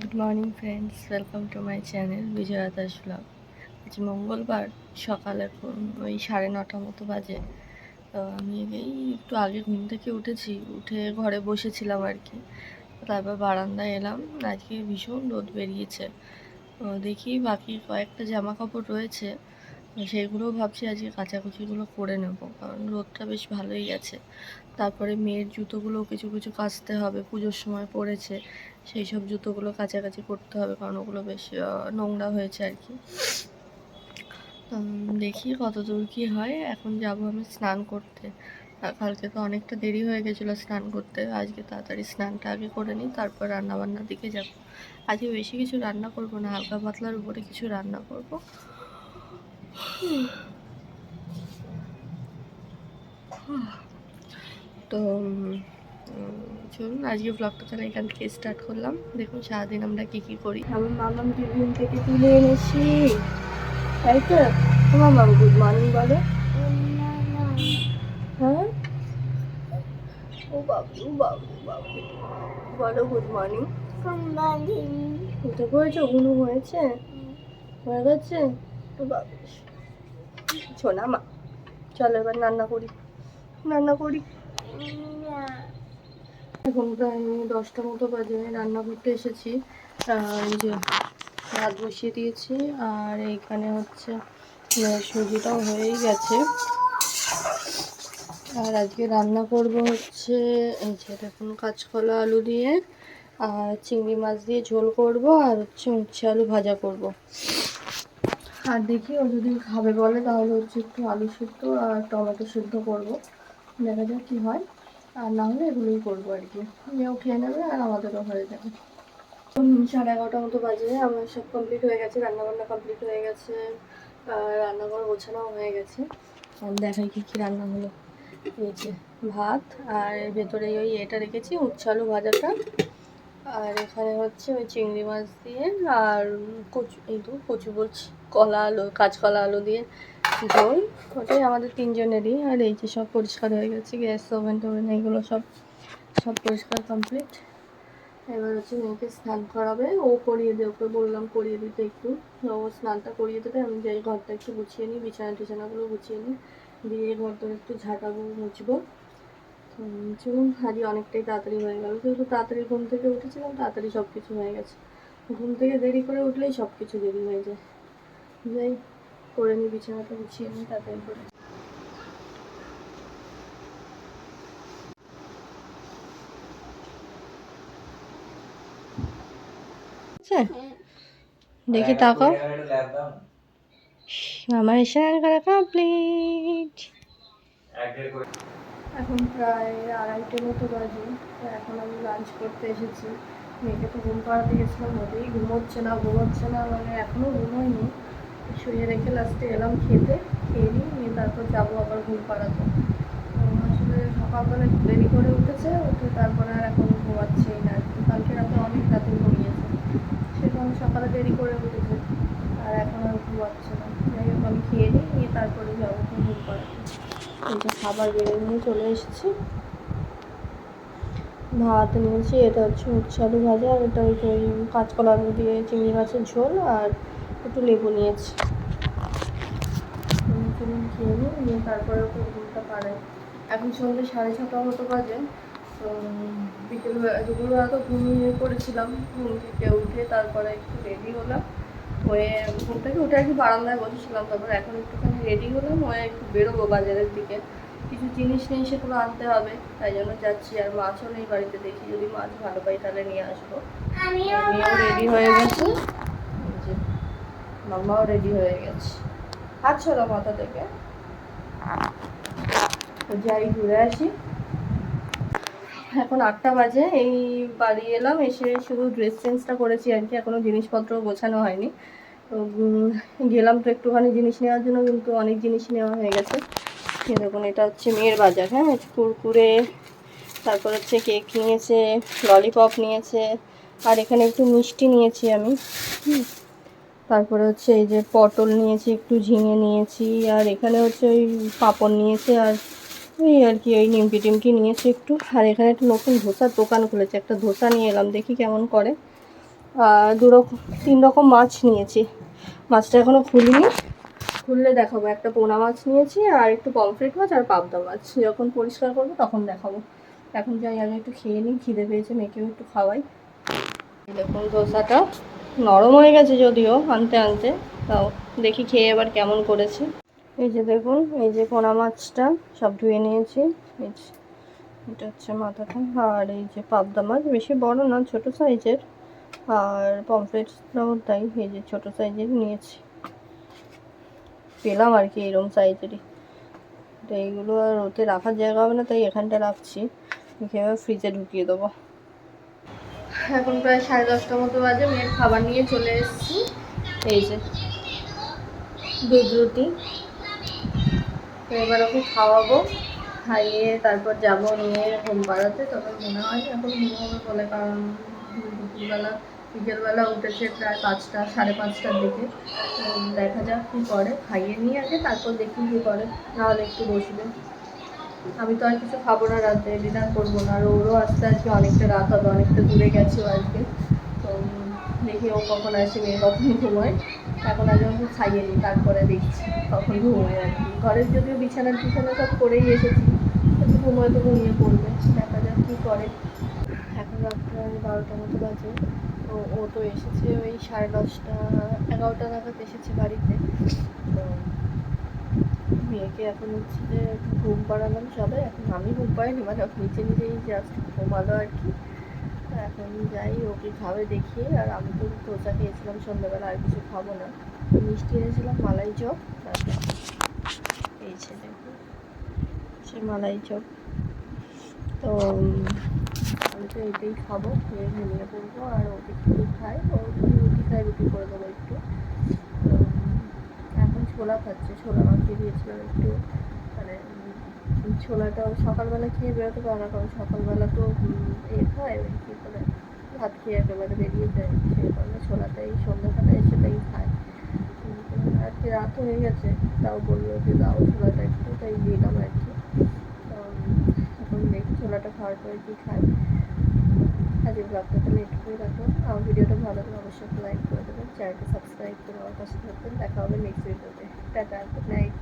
Good morning friends welcome to my channel Bijoya Das vlog আজ মঙ্গলবার, সকাল এখন, ওই সাড়ে নটা মতো বাজে। তো আমি এই একটু আগে ঘুম থেকে উঠেছি, উঠে ঘরে বসেছিলাম আর কি। তারপর বারান্দায় এলাম, আজকে ভীষণ রোদ বেরিয়েছে। দেখি বাকি কয়েকটা জামা কাপড় রয়েছে সেগুলো ভাবছি আজকে কাচাকুচিগুলো করে নেব, কারণ রোদটা বেশ ভালোই গেছে। তারপরে মেয়ের জুতোগুলো কিছু কিছু কাচতে হবে, পুজোর সময় পড়েছে। সেই সব জুতোগুলো কাছাকাছি করতে হবে, কারণ ওগুলো বেশ নোংরা হয়েছে আর কি। দেখি কত দূর কী হয়। এখন যাব আমি স্নান করতে। কালকে তো অনেকটা দেরি হয়ে গেছিল স্নান করতে। আজকে তাড়াতাড়ি স্নানটা আগে করে নিই, তারপর রান্না বান্নার দিকে যাব। আজকে বেশি কিছু রান্না করব না, হালকা পাতলার উপরে কিছু রান্না করব। তো চলুন আজকে ব্লগটা তাহলে এখান থেকে স্টার্ট করলাম। দেখুন সারাদিন আমরা কি কি করি। আমি মামাম টিফিন থেকে তুলে এনেছি। তাই তো? তোমার মাম গুড মর্নিং বলো। হ্যাঁ? ও বাবু ও বাবু বাবু। বলো গুড মর্নিং উঠে পড়েছো ঘুনু হয়েছে? হয়ে গেছে? তো বাবু শোনা মা। চলো এবার রান্না করি। রান্না করি। এখন প্রায় আমি দশটা মতো বাজে, রান্না করতে এসেছি। এই যে ভাত বসিয়ে দিয়েছি, আর এইখানে হচ্ছে সুজিটাও হয়েই গেছে। আর আজকে রান্না করব হচ্ছে, এই যে দেখুন, কাঁচকলা আলু দিয়ে, আর চিংড়ি মাছ দিয়ে ঝোল করব, আর হচ্ছে উচ্ছে আলু ভাজা করব। আর দেখি ও যদি খাবে বলে, তাহলে হচ্ছে একটু আলু সিদ্ধ আর টমেটো সিদ্ধ করব। দেখা যাক কী হয়। আর না হলে এগুলোই করব আর কি। মেয়েও খেয়ে নেবে আর আমাদেরও হয়ে যাবে। সাড়ে এগারোটা মতো বাজে, আমার সব কমপ্লিট হয়ে গেছে, রান্নাবান্না কমপ্লিট হয়ে গেছে, আর রান্নাঘর গোছানোও হয়ে গেছে। দেখাই কি কী রান্না হলো। এই ভাত, আর ভেতরে ওই এটা রেখেছি, উচ্ছে আলু ভাজাটা। আর এখানে হচ্ছে ওই চিংড়ি মাছ দিয়ে আর কচু, এই তো কচু বলছি, কলা আলু, কাঁচকলা আলু দিয়ে ঝোল ওটাই আমাদের তিনজনেরই, আর এই যে সব পরিষ্কার হয়ে গেছে, গ্যাস ওভেন টোভেন, এগুলো সব সব পরিষ্কার কমপ্লিট এবার হচ্ছে মেয়েকে স্নান করাবে, ও করিয়ে দেবে ওকে বললাম করিয়ে দিতে একটু। ও স্নানটা করিয়ে দেবে, আমি যাই ঘরটা একটু গুছিয়ে নিই, বিছানা টিছানাগুলো গুছিয়ে নিই। দিয়ে ঘরটা একটু ঝাঁটাবো, মুছবো। চলুন আজকে অনেকটাই তাড়াতাড়ি হয়ে গেল। যেহেতু তাড়াতাড়ি ঘুম থেকে উঠেছিলাম, তাড়াতাড়ি সব কিছু হয়ে গেছে। ঘুম থেকে দেরি করে উঠলেই সব কিছু দেরি হয়ে যায়। যাই করে নিই বিছানাটা গুছিয়ে নিই তাড়াতাড়ি করে আচ্ছা দেখি তাকাও। আমার স্নান করা কমপ্লিট এখন প্রায় আড়াইটে মতো বাজে তো এখন আমি লাঞ্চ করতে এসেছি। মেয়েকে তো ঘুম পাড়াতে গেছিলাম মোটেই ঘুমোচ্ছে না ঘুমোচ্ছে না মানে এখনও ঘুমোয়নি। শুয়ে রেখে লাস্টে এলাম খেতে, খেয়ে নিই নিয়ে তারপর যাব আবার ঘুম পাড়াতে আসলে সকালবেলা একটু দেরি করে উঠেছে, উঠে তারপরে আর এখন ঘুমাচ্ছেই না। কালকে রাতে অনেক রাতে ঘুমিয়েছে আমি সকালে দেরি করে উঠেছে, আর এখন আর ঘুমাচ্ছে না। যাই হোক, আমি খেয়ে নিই নিয়ে তারপরে যাব ঘুম পাড়াতে খাবার বেড়ে নিয়ে চলে এসেছি। ভাত নিয়েছি, এটা হচ্ছে উচ্ছে আলু ভাজা, আর এটা ওই কাঁচকলা দিয়ে চিংড়ি মাছের ঝোল, আর একটু লেবু নিয়েছি। খেয়ে নিই নিয়ে তারপরে ওকে ঘুমটা পাড়াই। এখন সন্ধ্যে সাড়ে ছটা মতো বাজে তো বিকেলবেলা দুপুরবেলা তো ঘুমিয়ে পড়েছিলাম ঘুম থেকে উঠে তারপরে একটু রেডি হলাম। হয়ে ঘুম থেকে উঠে কি বারান্দায় বসেছিলাম তারপর এখন একটুখানি রেডি হলাম হয়ে একটু বেরোবো বাজারের দিকে। কিছু জিনিস নেই সেগুলো আনতে হবে তাই জন্য যাচ্ছি। আর মাছও নেই বাড়িতে দেখি যদি মাছ ভালো পাই তাহলে নিয়ে আসব। রেডি হয়ে গেছে। মামাও রেডি হয়ে গেছে। হাত ছড়া মাথা থেকে। যাই, ঘুরে আসি। এখন আটটা বাজে, এই বাড়ি এলাম, এসে শুধু ড্রেস চেঞ্জটা করেছি আর কি, এখনও জিনিসপত্র গোছানো হয়নি। তো গেলাম তো একটুখানি জিনিস নেওয়ার জন্য, কিন্তু অনেক জিনিস নেওয়া হয়ে গেছে। দেখুন, এটা হচ্ছে মেয়ের বাজার হ্যাঁ? কুরকুরে, তারপর হচ্ছে কেক নিয়েছে ললিপপ নিয়েছে, আর এখানে একটু মিষ্টি নিয়েছি আমি। হুম। তারপরে হচ্ছে এই যে পটল নিয়েছি, একটু ঝিঙে নিয়েছি, আর এখানে হচ্ছে ওই পাঁপড় নিয়েছে, আর ওই আর কি, ওই নিমকি টিমকি নিয়েছি একটু। আর এখানে একটা নতুন ধোসার দোকান খুলেছে, একটা ধোসা নিয়ে এলাম, দেখি কেমন করে। আর দু রকম, তিন রকম মাছ নিয়েছি। মাছটা এখনও খুলিনি। খুললে দেখাবো, একটা পোনা মাছ নিয়েছি, আর একটু পমফ্রেট মাছ, আর পাবদা মাছ। যখন পরিষ্কার করব তখন দেখাবো। এখন যাই, আগে একটু খেয়ে নিই, খিদে পেয়েছে, মেয়েকেও একটু খাওয়াই। দেখুন ধোসাটা। নরম হয়ে গেছে যদিও আনতে আনতে, তাও দেখি খেয়ে এবার কেমন করেছে। এই যে দেখুন, এই যে পোনা মাছটা সব ধুয়ে নিয়েছি। এই যে, এটা হচ্ছে মাথাটা। আর এই যে পাবদা মাছ, বেশি বড় না, ছোট সাইজের। আর পমফ্রেটটাও তাই, এই যে ছোট সাইজের নিয়েছি। পেলাম আর কি এরকম সাইজেরই। তো এইগুলো আর ওতে রাখার জায়গা হবে না, তাই এখানটা রাখছি। রেখে এবার ফ্রিজে ঢুকিয়ে দেবো। এখন প্রায় সাড়ে দশটার মতো বাজে, মেয়ের খাবার নিয়ে চলে এসেছি। এই যে, দুধ রুটি। তো এবার ওকে খাওয়াবো, খাইয়ে তারপর যাব নিয়ে ঘুম পাড়াতে। তখন মনে হয় এখন ঘুম হবে বলে, কারণ দুপুরবেলা, বিকেলবেলা উঠেছে প্রায় পাঁচটা, সাড়ে পাঁচটার দিকে। দেখা যাক কী করে, খাইয়ে নিয়ে আগে তারপর দেখি কী করে। নাহলে একটু বসবে। আমি তো আর কিছু খাব না, রাতে ডিনার করব না। আর ওরও আসতে আজকে অনেকটা রাত হবে, অনেকটা দূরে গেছে আজকে। তো দেখি ও কখন আসে, মেয়ে কখন ঘুমোয়। এখন আগে ওকে খাইয়ে নিই, তারপরে দেখছি কখন ঘুমোয় আর কি। ঘরের যদিও বিছানার বিছানা সব করেই এসেছি, কিন্তু ঘুমোয় তো ঘুমিয়ে পড়বে, দেখা যাক কী করে। এখন রাত প্রায় বারোটার মতো বাজে, তো ও তো এসেছে ওই সাড়ে দশটা, এগারোটা নাগাদ এসেছে বাড়িতে। তো মেয়েকে এখন হচ্ছে যে ঘুম পাড়ালাম সবে, এখন আমি ঘুম পাইনি মানে নিচে নিজেই জাস্ট ঘুমালো আর কি। এখন যাই, ওকে খাবে দেখি আর আমি তো ধোসা খেয়েছিলাম সন্ধ্যাবেলা, আর কিছু খাব না। মিষ্টি এনেছিলাম, মালাই চপ এই ছেলে। সে মালাই চপ। তো, আমি তো এটাই খাব, খেয়ে ঘুমিয়ে পড়ব, আর ওকে কি খায় ও রুটি খাই রুটি করে দেবো একটু। খাচ্ছে ছোলা মাখিয়ে দিয়েছিলাম একটু। মানে উম, ছোলাটাও সকালবেলা খেয়ে বেরোতে পারে না কারণ সকালবেলা তো এ খায় কী বলে ভাত খেয়ে একেবারে বেরিয়ে যায় সেই কারণে ছোলাটাই সন্ধ্যাবেলায় সেটাই খায়। কিন্তু আজকে রাত হয়ে গেছে তাও বলল যে দাও ছোলাটা একটু তাই দিলাম আর কি। এখন দেখি ছোলাটা খাওয়ার পরে কী খায়। আজকে ব্লগটা তাহলে এটুকুই রাখলাম আমার ভিডিওটা ভালো লাগলে অবশ্যই লাইক করে দেবেন চ্যানেলটা সাবস্ক্রাইব করে আমার পাশে থাকবেন। দেখা হবে নেক্সট ভিডিওতে টাটা গুড নাইট